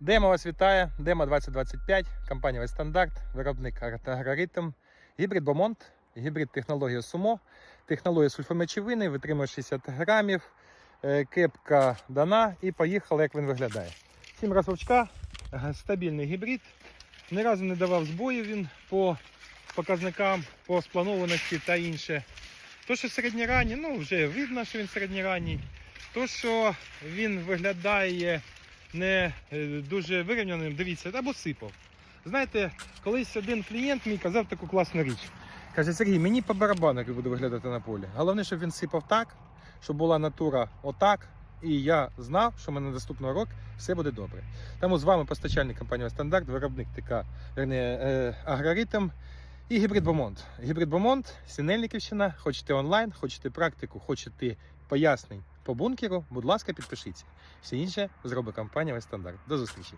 Демо вас вітає. Демо 2025, компанія Вестандарт, виробник агроритм, гібрид Бомонт, гібрид технологія Сумо, технологія сульфомечовини, витримує 60 грамів, е, кепка дана і поїхали, як він виглядає. Сім разовчка, стабільний гібрид. Ні разу не давав збоїв він по показникам, по спланованості та інше. То, що середньоранній, ну вже видно, що він середньоранній. То, що він виглядає не е, дуже вирівняним, дивіться, або сипав. Знаєте, колись один клієнт мій казав таку класну річ. Каже, Сергій, мені по барабану, як буде виглядати на полі. Головне, щоб він сипав так, щоб була натура отак. І я знав, що в мене наступного року все буде добре. Тому з вами постачальник компанії Стандарт, виробник ТК верні, е, Агроритм і гібрид Бомонт. Гібрид Бомонт, Синельниківщина. Хочете онлайн, хочете практику, хочете пояснень по бункеру, будь ласка, підпишіться. Все інше зробить компанія Стандарт. До зустрічі!